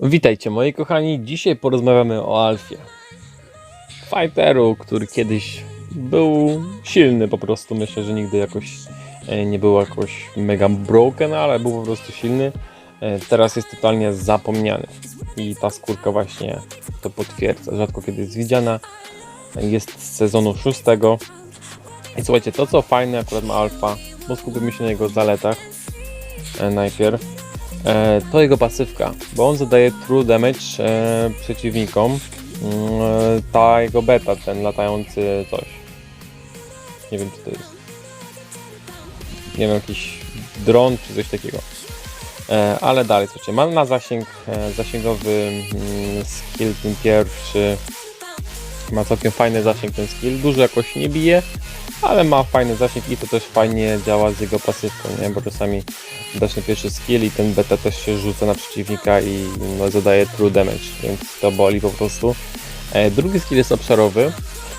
Witajcie moi kochani, dzisiaj porozmawiamy o Alfie. Fighteru, który kiedyś był silny po prostu, myślę, że nigdy jakoś e, nie był jakoś mega broken, ale był po prostu silny. E, Teraz jest totalnie zapomniany i ta skórka właśnie to potwierdza, rzadko kiedy jest widziana. Jest z sezonu szóstego. I słuchajcie, to co fajne akurat ma Alfa, bo skupimy się na jego zaletach e, najpierw to jego pasywka, bo on zadaje true damage e, przeciwnikom. Mm, e, ta jego beta, ten latający coś. Nie wiem, czy to jest. Nie wiem, jakiś dron czy coś takiego. E, ale dalej, słuchajcie, ma na zasięg, e, zasięgowy mm, skill ten pierwszy. Ma całkiem fajny zasięg ten skill. Dużo jakoś nie bije, ale ma fajny zasięg i to też fajnie działa z jego pasywką, nie? Bo czasami dasz ten pierwszy skill i ten beta też się rzuca na przeciwnika i no, zadaje true damage, więc to boli po prostu. E, drugi skill jest obszarowy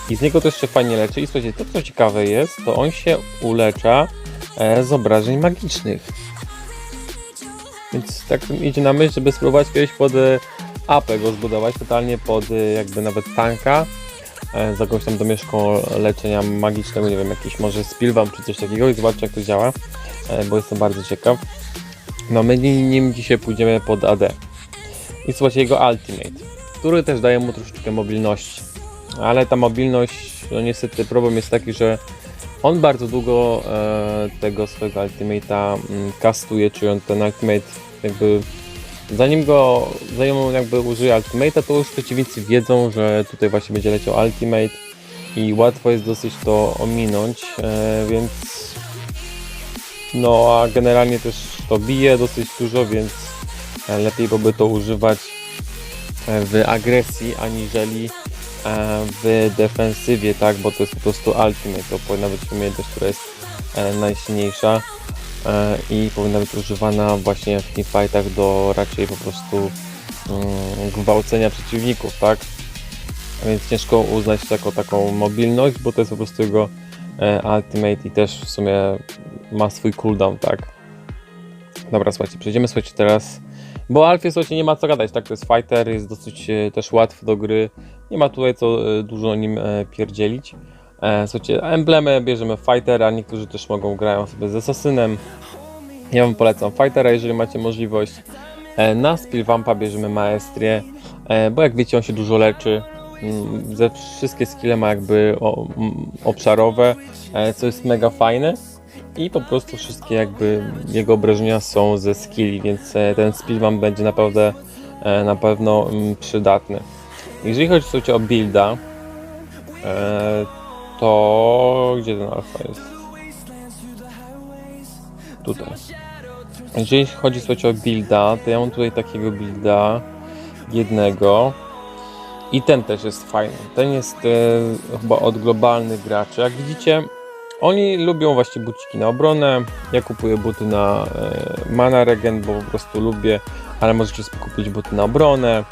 i z niego też się fajnie leczy i słuchajcie, to co ciekawe jest, to on się ulecza e, z obrażeń magicznych. Więc tak mi idzie na myśl, żeby spróbować kiedyś pod e, AP go zbudować, totalnie pod e, jakby nawet tanka, z jakąś tam domieszką leczenia magicznego, nie wiem, jakiś może spilwam czy coś takiego i zobaczcie jak to działa, e, bo jestem bardzo ciekaw. No my nim dzisiaj pójdziemy pod AD. I słuchajcie, jego ultimate, który też daje mu troszeczkę mobilności. Ale ta mobilność, no niestety problem jest taki, że on bardzo długo e, tego swojego ultimate'a mm, kastuje, czyli on ten ultimate jakby zanim go, zanim on jakby użyje ultimate'a, to już przeciwnicy wiedzą, że tutaj właśnie będzie leciał ultimate i łatwo jest dosyć to ominąć, e, więc no a generalnie też to bije dosyć dużo, więc e, lepiej byłoby to używać e, w agresji, aniżeli w defensywie, tak, bo to jest po prostu ultimate, to powinna być umiejętność, która jest najsilniejsza i powinna być używana właśnie w teamfightach do raczej po prostu mm, gwałcenia przeciwników, tak, więc ciężko uznać to jako taką mobilność, bo to jest po prostu jego e, ultimate i też w sumie ma swój cooldown, tak. Dobra, słuchajcie, przejdziemy słuchajcie teraz, bo Alfie słuchajcie nie ma co gadać, tak, to jest fighter, jest dosyć e, też łatwy do gry, nie ma tutaj co e, dużo o nim e, pierdzielić. E, słuchajcie, emblemy bierzemy fightera, niektórzy też mogą grają sobie z asasynem. Ja wam polecam fightera, jeżeli macie możliwość. E, na Spillwampa bierzemy maestrię, e, bo jak wiecie on się dużo leczy. Mm, Ze wszystkie skille ma jakby o, mm, obszarowe, e, co jest mega fajne. I po prostu wszystkie jakby jego obrażenia są ze skilli, więc e, ten spill wam będzie naprawdę e, na pewno mm, przydatny. Jeżeli chodzi o builda, e, to gdzie ten alfa jest? Tutaj. Jeżeli chodzi słuchajcie, o builda, to ja mam tutaj takiego builda jednego i ten też jest fajny. Ten jest e, chyba od globalnych graczy. Jak widzicie, oni lubią właśnie buciki na obronę. Ja kupuję buty na e, mana regen, bo po prostu lubię, ale możecie kupić buty na obronę.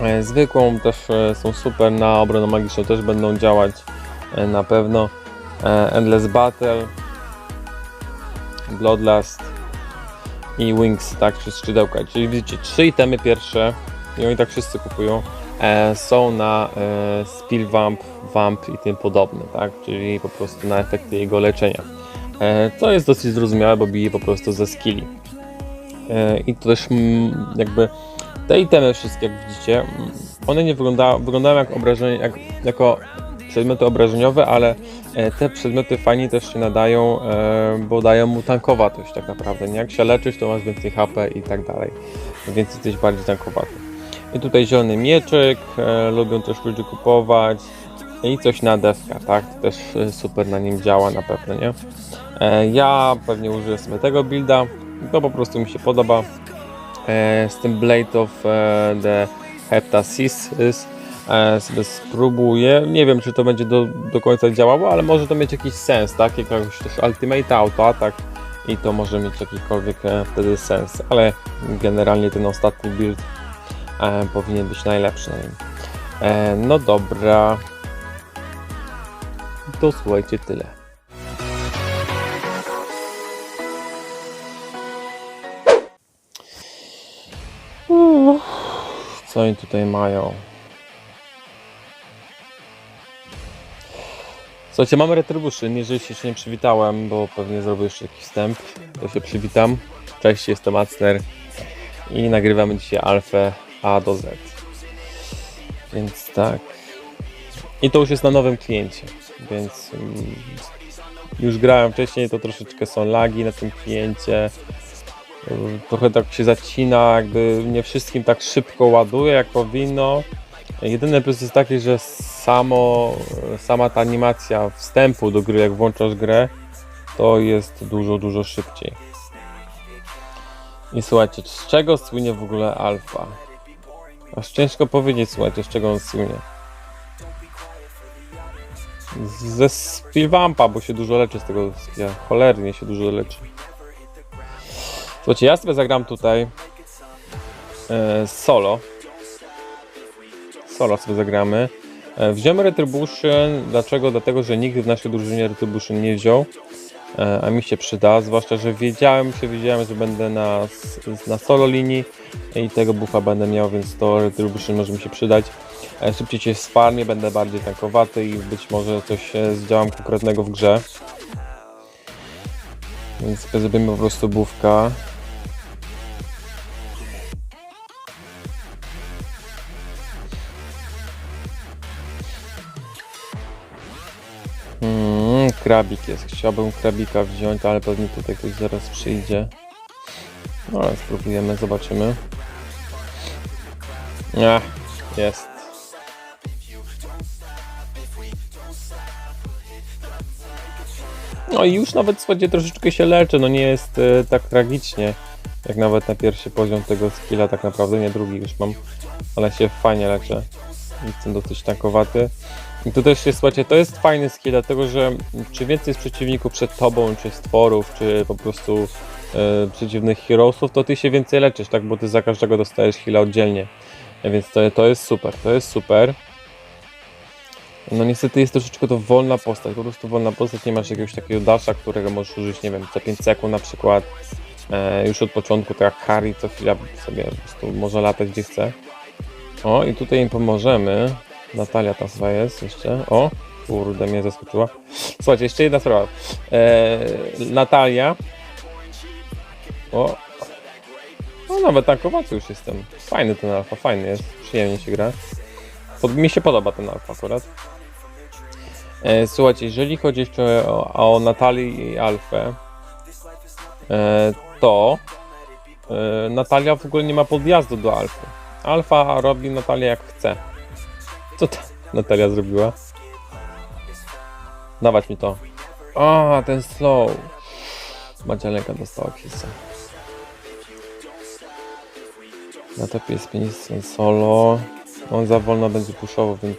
E, zwykłą też e, są super, na obronę magiczną też będą działać na pewno. E, Endless Battle, Bloodlust i Wings, tak, czy skrzydełka. Czyli widzicie, trzy itemy pierwsze i oni tak wszyscy kupują e, są na e, Spill Vamp, Vamp i tym podobne, tak? Czyli po prostu na efekty jego leczenia. E, co jest dosyć zrozumiałe, bo bije po prostu ze skilli. E, I to też mm, jakby te itemy wszystkie, jak widzicie, mm, one nie wyglądają, wyglądają jak obrażenie, jak, jako przedmioty obrażeniowe, ale e, te przedmioty fajnie też się nadają, e, bo dają mu tankowatość tak naprawdę. Jak się leczysz, to masz więcej HP i tak dalej, więc jesteś bardziej tankowaty. I tutaj zielony mieczyk, e, lubią też ludzie kupować. I coś na deska, tak? To też super na nim działa na pewno, nie? Ja pewnie użyję sobie tego builda, to po prostu mi się podoba. Z tym Blade of the Heptasis sobie spróbuję. Nie wiem, czy to będzie do, do końca działało, ale może to mieć jakiś sens, tak? Jakiegoś też Ultimate Auto Attack i to może mieć jakikolwiek e, wtedy sens, ale generalnie ten ostatni build e, powinien być najlepszy. E, no dobra. To słuchajcie tyle. Co oni tutaj mają? Słuchajcie, mamy Retribution. Jeżeli się jeszcze nie przywitałem, bo pewnie zrobię jeszcze jakiś wstęp, to się przywitam. Cześć, jestem Acner i nagrywamy dzisiaj Alfę A do Z. Więc tak. I to już jest na nowym kliencie, więc mm, już grałem wcześniej, to troszeczkę są lagi na tym kliencie. Trochę tak się zacina, jakby nie wszystkim tak szybko ładuje jak powinno. Jedyny plus jest taki, że samo, sama ta animacja wstępu do gry, jak włączasz grę, to jest dużo, dużo szybciej. I słuchajcie, z czego słynie w ogóle alfa? Aż ciężko powiedzieć, słuchajcie, z czego on słynie. Ze Spillwampa, bo się dużo leczy z tego. Cholernie się dużo leczy. Słuchajcie, ja sobie zagram tutaj e, solo. Solo sobie zagramy. E, wziąłem Retribution. Dlaczego? Dlatego, że nikt w naszej drużynie Retribution nie wziął. E, a mi się przyda, zwłaszcza, że wiedziałem się, wiedziałem, że będę na, na solo linii i tego buffa będę miał, więc to Retribution może mi się przydać. E, Szybciej się sfarmię, będę bardziej tankowaty i być może coś zdziałam konkretnego w grze. Więc zrobimy po prostu bufka. Mm, krabik jest. Chciałbym krabika wziąć, ale pewnie tutaj ktoś zaraz przyjdzie. No ale spróbujemy, zobaczymy. Ach, jest. No i już nawet słuchajcie, troszeczkę się leczę, no nie jest e, tak tragicznie. Jak nawet na pierwszy poziom tego skilla, tak naprawdę nie drugi już mam, ale się fajnie leczę. Jestem dosyć tankowaty. I tu też jest, słuchajcie, to jest fajny skill, dlatego że czy więcej jest przeciwników przed tobą, czy stworów, czy po prostu e, przeciwnych heroesów, to ty się więcej leczysz, tak? Bo ty za każdego dostajesz heal'a oddzielnie. E, Więc to, to jest super, to jest super. No niestety jest troszeczkę to wolna postać, po prostu wolna postać, nie masz jakiegoś takiego dasha, którego możesz użyć, nie wiem, za 5 sekund na przykład. E, już od początku, tak jak Harry co chwila sobie po prostu może latać gdzie chce. O, i tutaj im pomożemy. Natalia ta swoja jest jeszcze. O, kurde, mnie zaskoczyła. Słuchajcie, jeszcze jedna sprawa. E, Natalia. O. No nawet tankowaty już jestem. Fajny ten alfa, fajny jest. Przyjemnie się gra. Pod, mi się podoba ten alfa akurat. E, słuchajcie, jeżeli chodzi jeszcze o, o Natalii i Alfę, e, to e, Natalia w ogóle nie ma podjazdu do Alfy. Alfa robi Natalia jak chce. Co ta Natalia zrobiła? Dawać mi to. A, ten slow. Madzialenka dostała kisa. Na topie jest ministrem solo. On za wolno będzie puszował, więc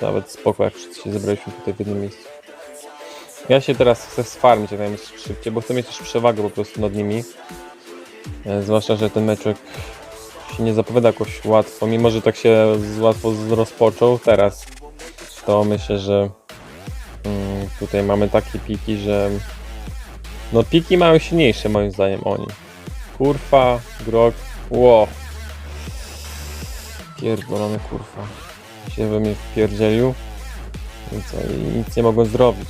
nawet spoko, jak wszyscy się zebraliśmy tutaj w jednym miejscu. Ja się teraz chcę sfarmić jak najmniej szybciej, bo chcę mieć też przewagę po prostu nad nimi. E, Zwłaszcza, że ten meczek się nie zapowiada jakoś łatwo, mimo że tak się łatwo rozpoczął teraz, to myślę, że mm, tutaj mamy takie piki, że no piki mają silniejsze moim zdaniem oni. Kurwa, grok, ło. Pierdolony kurwa. Się we mnie wpierdzielił. I co, i nic nie mogłem zrobić.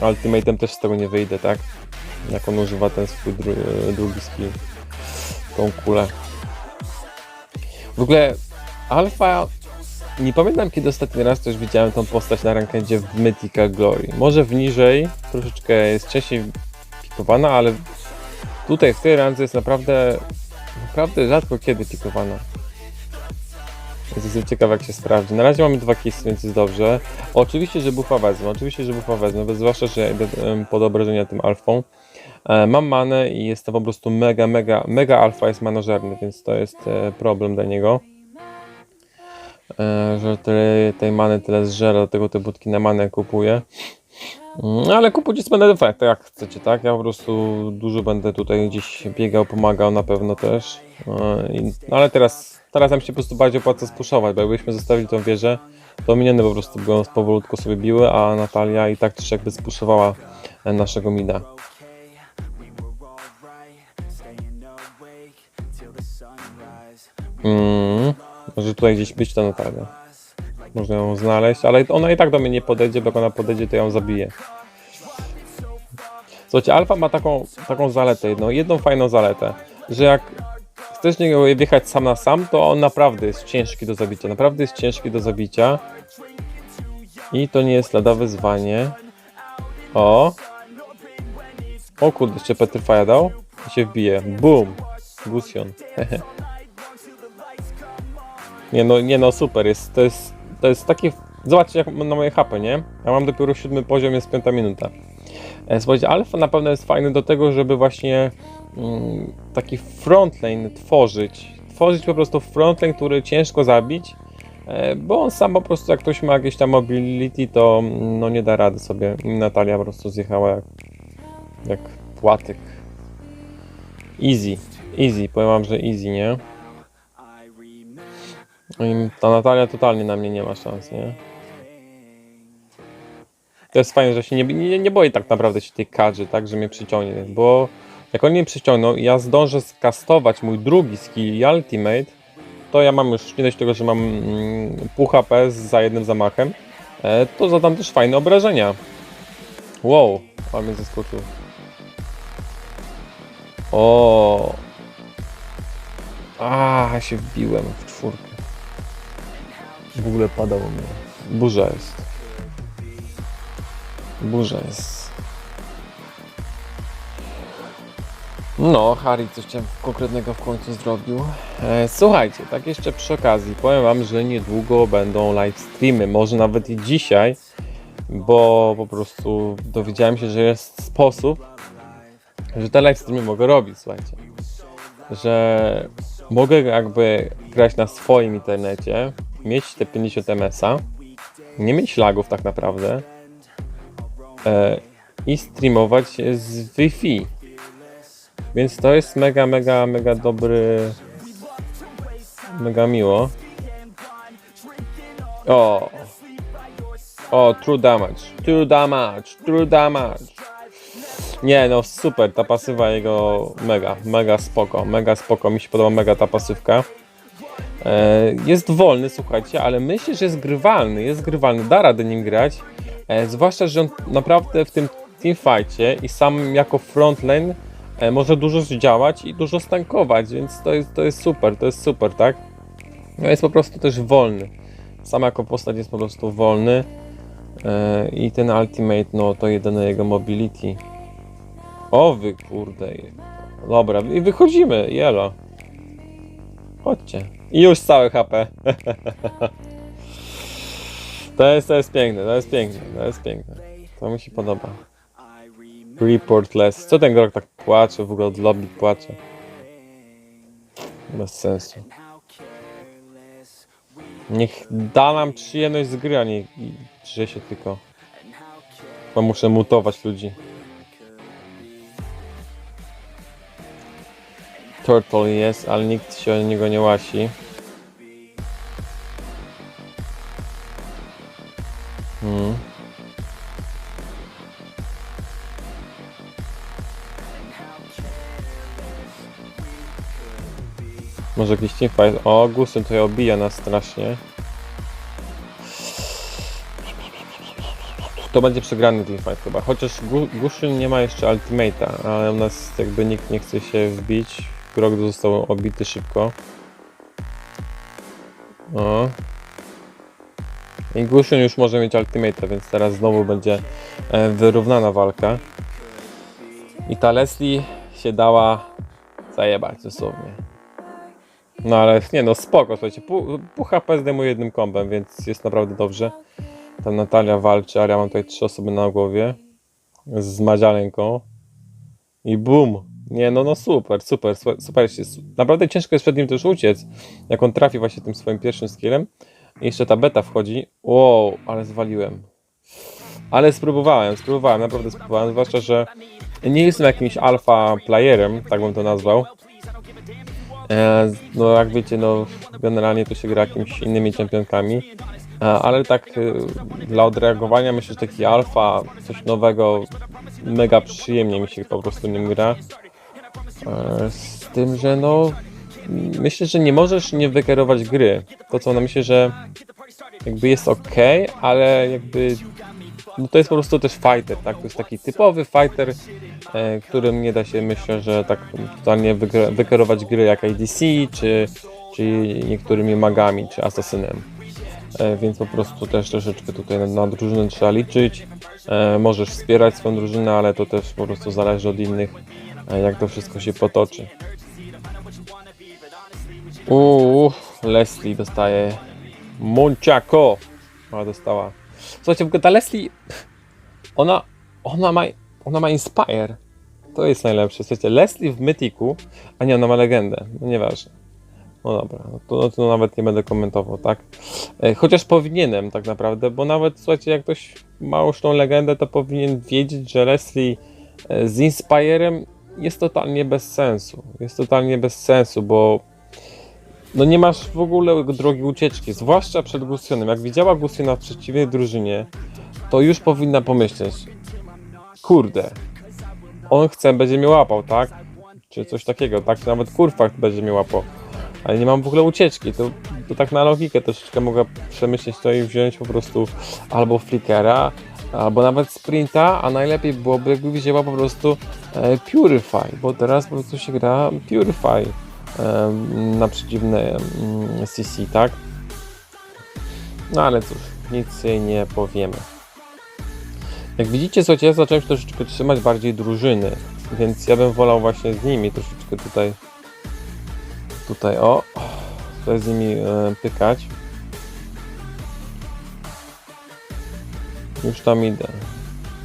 Ultimatem też z tego nie wyjdę, tak? Jak on używa ten swój dru drugi skill. Tą kulę. W ogóle Alpha. Nie pamiętam kiedy ostatni raz też widziałem tą postać na rankendzie w Mythical Glory. Może w niżej, troszeczkę jest wcześniej pikowana, ale tutaj w tej randze jest naprawdę naprawdę rzadko kiedy pikowana. Więc jestem ciekaw jak się sprawdzi. Na razie mamy dwa kisy, więc jest dobrze. Oczywiście, że buffa wezmę, oczywiście, że buffa wezmę, zwłaszcza, że idę pod obrażenia tym alfą. E, Mam manę i jest to po prostu mega, mega, mega alfa jest manożerny, więc to jest e, problem dla niego. E, Że tyle, tej many tyle zżera, dlatego te budki na manę kupuję. Mm, Ale kupić będę efekt, jak chcecie, tak? Ja po prostu dużo będę tutaj gdzieś biegał, pomagał na pewno też. No ale teraz, teraz nam się po prostu bardziej opłaca spuszować, bo jakbyśmy zostawili tą wieżę, to miniony po prostu by ją powolutku sobie biły, a Natalia i tak też jakby spuszowała naszego mida. Mm. Może tutaj gdzieś być ta Natalia. Można ją znaleźć, ale ona i tak do mnie nie podejdzie, bo jak ona podejdzie, to ją zabiję. Słuchajcie, Alfa ma taką, taką zaletę, jedną, fajną zaletę, że jak chcesz niego wjechać sam na sam, to on naprawdę jest ciężki do zabicia. Naprawdę jest ciężki do zabicia. I to nie jest lada wyzwanie. O! O kurde, jeszcze Petrify dał. I się wbije. Boom! Gusion. nie no, nie no, super. Jest, to, jest, to jest taki... Zobaczcie jak na moje hapy, nie? Ja mam dopiero siódmy poziom, jest piąta minuta. E, Słuchajcie, alfa na pewno jest fajny do tego, żeby właśnie mm, taki frontlane tworzyć. Tworzyć po prostu frontlane, który ciężko zabić, e, bo on sam po prostu, jak ktoś ma jakieś tam mobility, to mm, no nie da rady sobie. Natalia po prostu zjechała jak, jak płatyk. Easy, easy, powiem wam, że easy, nie? I ta Natalia totalnie na mnie nie ma szans, nie? To jest fajne, że się nie, nie, nie boję tak naprawdę się tej kadrzy, tak, że mnie przyciągnie, bo jak oni mnie przyciągną i ja zdążę skastować mój drugi skill ultimate, to ja mam już, nie dość tego, że mam mm, pół HP za jednym zamachem, e, to zadam też fajne obrażenia. Wow, ale mnie zaskoczył. O. A, się wbiłem w ogóle padało mnie. Burza jest. Burza jest. No, Harry coś tam konkretnego w końcu zrobił. E, słuchajcie, tak jeszcze przy okazji, powiem wam, że niedługo będą live streamy, może nawet i dzisiaj, bo po prostu dowiedziałem się, że jest sposób, że te live streamy mogę robić, słuchajcie. Że mogę jakby grać na swoim internecie, mieć te 50 ms-a, nie mieć lagów tak naprawdę, e, i streamować z Wi-Fi. Więc to jest mega, mega, mega dobry. Mega miło. O! O, true damage. True damage. True damage. Nie, no super, ta pasywa jego mega, mega spoko, mega spoko, mi się podoba mega ta pasywka. E, jest wolny, słuchajcie, ale myślę, że jest grywalny, jest grywalny, da radę nim grać. E, zwłaszcza, że on naprawdę w tym teamfightie i sam jako frontline e, może dużo zdziałać i dużo stankować, więc to jest, to jest super, to jest super, tak? No jest po prostu też wolny. Sam jako postać jest po prostu wolny i ten ultimate, no to jedyne jego mobility. O wy kurde. Dobra, i wychodzimy, jelo. Chodźcie. I już całe HP. To jest, to jest piękne, to jest piękne, to jest piękne. To mi się podoba. Reportless. Co ten grok tak płacze, w ogóle od lobby płacze? Bez sensu. Niech da nam przyjemność z gry, a nie drze się tylko. Bo muszę mutować ludzi. Turtle jest, ale nikt się o niego nie łasi. Hmm. Może jakiś teamfight. O, Gusyn tutaj obija nas strasznie. To będzie przegrany teamfight chyba. Chociaż Gu- Gushyn nie ma jeszcze ultimate'a, ale u nas jakby nikt nie chce się wbić. Krok został obity szybko. O. I już może mieć ultimate'a, więc teraz znowu będzie e, wyrównana walka. I ta Leslie się dała zajebać dosłownie. No ale nie no, spoko, słuchajcie, pół, HP zdejmuje jednym kombem, więc jest naprawdę dobrze. Ta Natalia walczy, ale ja mam tutaj trzy osoby na głowie. Z Madzialenką. I bum! Nie no, no super, super, su- super. Naprawdę ciężko jest przed nim też uciec, jak on trafi właśnie tym swoim pierwszym skillem. I jeszcze ta beta wchodzi. Wow, ale zwaliłem. Ale spróbowałem, spróbowałem, naprawdę spróbowałem, zwłaszcza, że nie jestem jakimś alfa playerem, tak bym to nazwał. E, no jak wiecie, no generalnie to się gra jakimiś innymi czempionkami, e, ale tak e, dla odreagowania myślę, że taki alfa, coś nowego, mega przyjemnie mi się po prostu nim gra. E, z tym, że no myślę, że nie możesz nie wykierować gry. To co ona myślę, że jakby jest ok, ale jakby no to jest po prostu też fighter, tak? To jest taki typowy fighter, e, którym nie da się myślę, że tak totalnie wykierować gry jak ADC, czy, czy niektórymi magami, czy asasynem. E, więc po prostu też troszeczkę tutaj na, na drużynę trzeba liczyć. E, możesz wspierać swoją drużynę, ale to też po prostu zależy od innych, jak to wszystko się potoczy. Uuu, Leslie dostaje Monciako. Ona dostała. Słuchajcie, w ogóle ta Leslie, ona, ona ma, ona ma Inspire. To jest najlepsze. Słuchajcie, Leslie w Mythiku, a nie, ona ma legendę. No nieważne. No dobra, no to, no to nawet nie będę komentował, tak? E, Chociaż powinienem tak naprawdę, bo nawet, słuchajcie, jak ktoś ma już tą legendę, to powinien wiedzieć, że Leslie e, z Inspirem jest totalnie bez sensu. Jest totalnie bez sensu, bo no nie masz w ogóle drogi ucieczki, zwłaszcza przed Gusjonem. Jak widziała Gusjona w przeciwnej drużynie, to już powinna pomyśleć, kurde, on chce, będzie mnie łapał, tak? Czy coś takiego, tak? Nawet kurwa będzie mnie łapał. Ale nie mam w ogóle ucieczki, to, to tak na logikę troszeczkę mogę przemyśleć to i wziąć po prostu albo flickera, albo nawet sprinta, a najlepiej byłoby jakby wzięła po prostu e, Purify, bo teraz po prostu się gra Purify na przeciwne CC, tak? No ale cóż, nic nie powiemy. Jak widzicie, słuchajcie, ja zacząłem się troszeczkę trzymać bardziej drużyny, więc ja bym wolał właśnie z nimi troszeczkę tutaj tutaj o tutaj z nimi e, pykać. Już tam idę.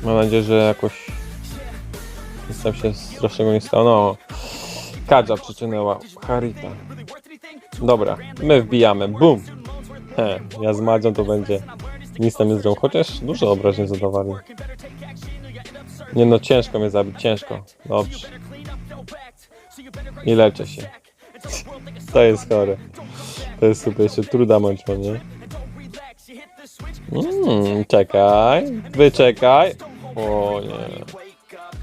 Mam nadzieję, że jakoś nic tam się strasznego nie. No, Kadża przyciągnęła Harita. Dobra, my wbijamy. Bum! He, ja z Madzią to będzie nic tam nie zrobił. Chociaż dużo obrażeń zadawali. Nie no, ciężko mnie zabić, ciężko. Dobrze. I leczę się. To jest chore. To jest super, jeszcze truda mączą, nie? Mm, czekaj, wyczekaj. O nie.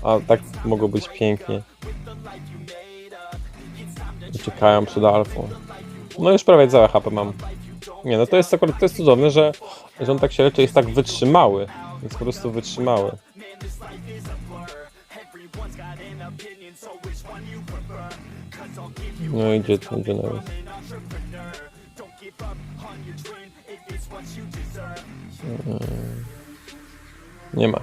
A tak mogło być pięknie. Czekają przed alfą. No już prawie całe HP mam. Nie, no to jest akurat to jest cudowne, że, że on tak się leczy, jest tak wytrzymały. Jest po prostu wytrzymały. No idzie, idzie nawet. Nie ma.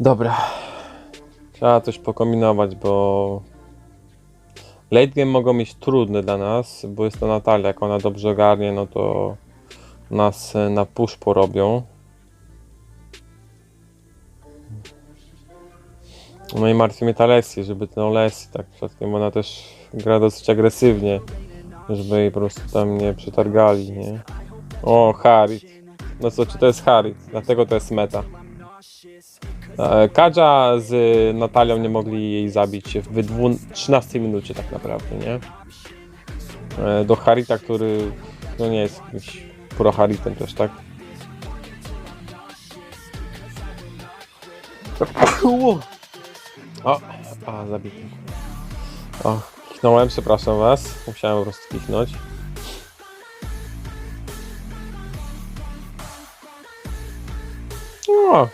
Dobra. Trzeba coś pokombinować, bo late game mogą być trudne dla nas, bo jest to Natalia. Jak ona dobrze ogarnie, no to nas e, na push porobią. No i martwi mnie ta Lessie, żeby ten Lessie tak przypadkiem, bo ona też gra dosyć agresywnie, żeby jej po prostu tam nie przetargali, nie? O, Harit. No co, czy to jest Harit? Dlatego to jest meta. E, Kadża z Natalią nie mogli jej zabić w dwu- 13 minucie tak naprawdę, nie? E, Do Harita, który no nie jest jakimś pro Haritem też, tak? O, a zabity. O, kichnąłem, przepraszam was. Musiałem po prostu kichnąć. O,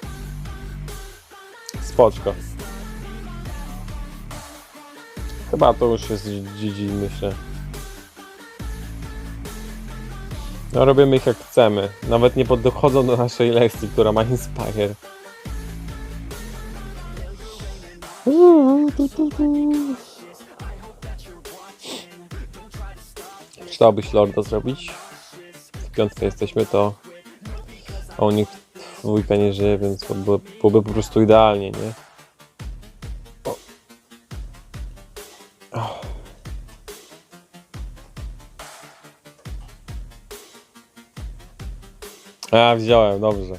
spoczko. Chyba to już jest GG, myślę. No robimy ich jak chcemy. Nawet nie podchodzą do naszej lekcji, która ma Inspire. Chciałbyś Lorda zrobić? W piątkę jesteśmy, to a nich dwójka nie żyje, więc byłoby, byłoby po prostu idealnie, nie? A, wziąłem, dobrze.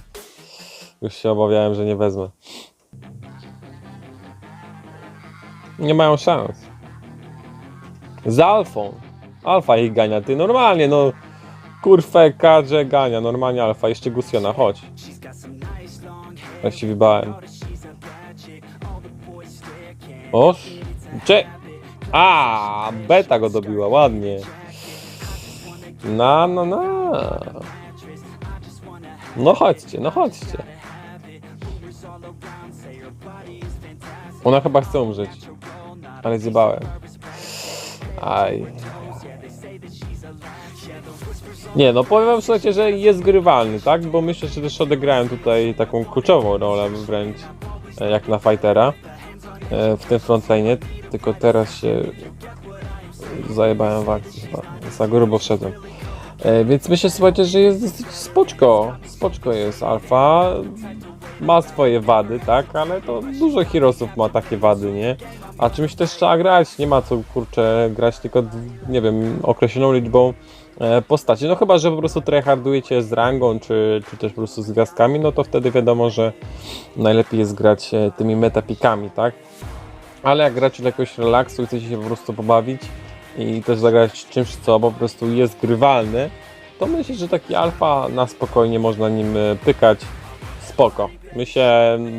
Już się obawiałem, że nie wezmę. Nie mają szans. Z. Alfa ich gania, ty normalnie, no. Kurwę, kadrze gania, normalnie Alfa, jeszcze Gusjona, chodź. Ja się wybałem. Oż. Cze... A, beta go dobiła, ładnie. No, no, no. No chodźcie, no chodźcie. Ona chyba chce umrzeć. Ale zjebałem. Aj. Nie, no powiem wam słuchajcie, że jest grywalny, tak? Bo myślę, że też odegrałem tutaj taką kluczową rolę wręcz, e, jak na fightera e, w tym frontline, tylko teraz się zajebałem w akcji chyba, za grubo wszedłem. E, Więc myślę, słuchajcie, że jest dosyć spoczko, spoczko jest alfa, ma swoje wady, tak, ale to dużo heroesów ma takie wady, nie? A czymś też trzeba grać, nie ma co, kurczę, grać tylko, nie wiem, określoną liczbą postaci, no chyba, że po prostu tryhardujecie z rangą, czy, czy też po prostu z gwiazdkami, no to wtedy wiadomo, że najlepiej jest grać e, tymi metapikami, tak? Ale jak gracie dla jakiegoś relaksu i chcecie się po prostu pobawić i też zagrać czymś, co po prostu jest grywalne, to myślę, że taki alfa na spokojnie można nim e, pykać. Spoko. Mi się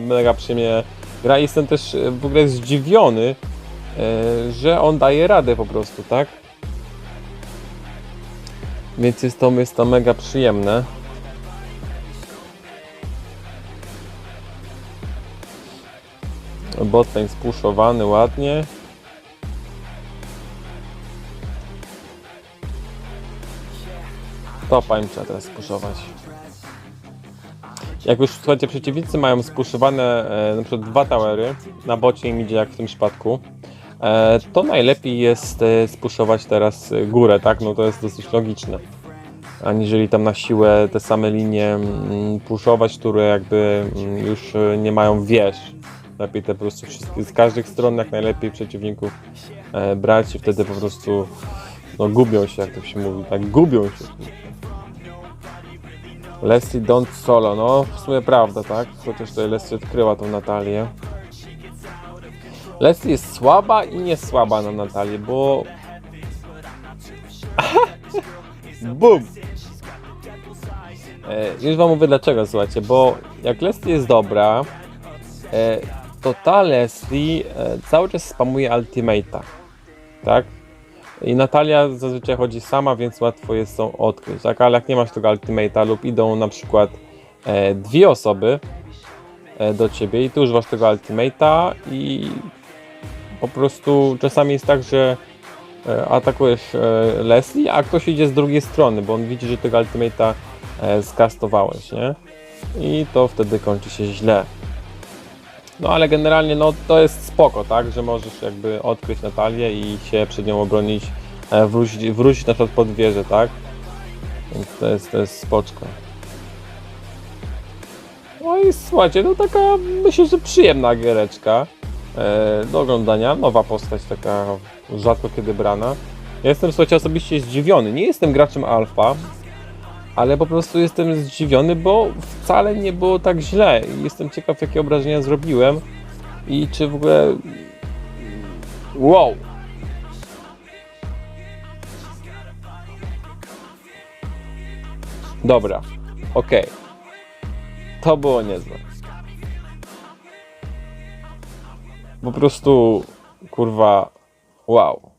mega przyjemnie gra. Jestem też e, w ogóle zdziwiony, e, że on daje radę po prostu, tak? Więc jest to, jest to mega przyjemne. Botlane spuszowany ładnie. Topa im trzeba teraz spuszować. Jak już słuchajcie, przeciwnicy mają spuszowane e, na przykład dwa towery, na bocie im idzie jak w tym przypadku, to najlepiej jest e, spuszować teraz e, górę, tak? No to jest dosyć logiczne. Aniżeli tam na siłę te same linie mm, puszować, które jakby mm, już e, nie mają wież. Lepiej te po prostu z każdych stron jak najlepiej przeciwników e, brać i wtedy po prostu no gubią się, jak to się mówi, tak gubią się. Leslie don't solo, no w sumie prawda, tak? Chociaż tutaj Leslie odkryła tą Natalię. Leslie jest słaba i nie słaba na Natalię, bo... Bum! E, już wam mówię dlaczego, słuchajcie, bo jak Leslie jest dobra, e, to ta Leslie e, cały czas spamuje ultimate'a, tak? I Natalia zazwyczaj chodzi sama, więc łatwo jest ją odkryć, tak? Ale jak nie masz tego ultimate'a lub idą na przykład dwie osoby do ciebie i ty używasz tego ultimate'a i po prostu czasami jest tak, że e, atakujesz e, Leslie, a ktoś idzie z drugiej strony, bo on widzi, że tego ultimate'a e, skastowałeś, nie? I to wtedy kończy się źle. No ale generalnie no to jest spoko, tak, że możesz jakby odkryć Natalię i się przed nią obronić, wrócić, wrócić na przykład pod wieżę, tak? Więc to jest, to jest spoczko. No i słuchajcie, no taka myślę, że przyjemna giereczka do oglądania, nowa postać taka rzadko kiedy brana. Ja jestem słuchajcie osobiście zdziwiony, nie jestem graczem alfa, ale po prostu jestem zdziwiony, bo wcale nie było tak źle. Jestem ciekaw, jakie obrażenia zrobiłem i czy w ogóle. Wow! Dobra, okej. To było niezłe. Po prostu, kurwa, wow.